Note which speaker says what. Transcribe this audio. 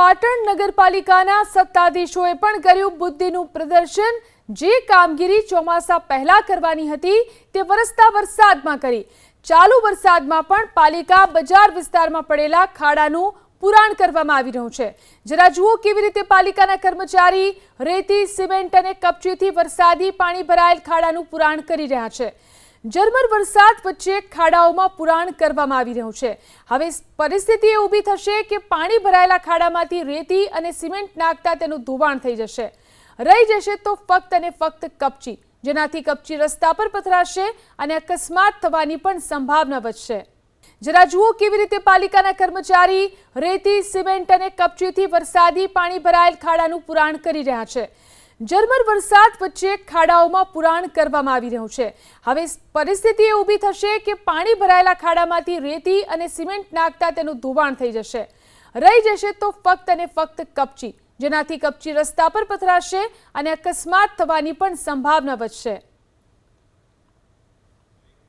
Speaker 1: પાટણ નગરપાલિકાના સત્તાધીશોએ પણ કર્યું બુદ્ધિનું પ્રદર્શન. જે કામગીરી ચોમાસા પહેલા કરવાની હતી, તે વરસતા વરસાદમાં કરી. ચાલુ વરસાદમાં પણ પાલિકા બજાર વિસ્તારમાં પડેલા ખાડાનું પુરાણ કરવામાં આવી રહ્યું છે. જરા જુઓ કેવી રીતે પાલિકાના કર્મચારી રેતી, સિમેન્ટ અને કપચીથી વરસાદી પાણી ભરાયેલ ખાડાનું પુરાણ કરી રહ્યા છે. ઝરમર વરસાદ વચ્ચે ખાડાઓમાં પુરાણ કરવામાં આવી રહ્યું છે. હવે પરિસ્થિતિ એ ઊભી થશે કે પાણી ભરાયેલા ખાડામાંથી રેતી અને સિમેન્ટ નાખતા તેનું ધોવાણ થઈ જશે. રહી જશે તો ફક્ત અને ફક્ત કપચી, જેનાથી કપચી રસ્તા પર પથરાશે અને અકસ્માત થવાની પણ સંભાવના વધશે. જરા જુઓ કેવી રીતે પાલિકાના કર્મચારી રેતી, સિમેન્ટ અને કપચીથી વરસાદી પાણી ભરાયેલ ખાડાનું પુરાણ કરી રહ્યા છે. ઝરમર વરસાદ વચ્ચે ખાડાઓમાં પુરાણ કરવામાં આવી રહ્યું છે. હવે પરિસ્થિતિ એ ઊભી થશે કે પાણી ભરાયેલા ખાડામાંથી રેતી અને સિમેન્ટ નાખતા તેનું ધોવાણ થઈ જશે. રહી જશે તો ફક્ત અને ફક્ત કપચી, જેનાથી કપચી રસ્તા પર પથરાશે અને અકસ્માત થવાની પણ સંભાવના વધશે.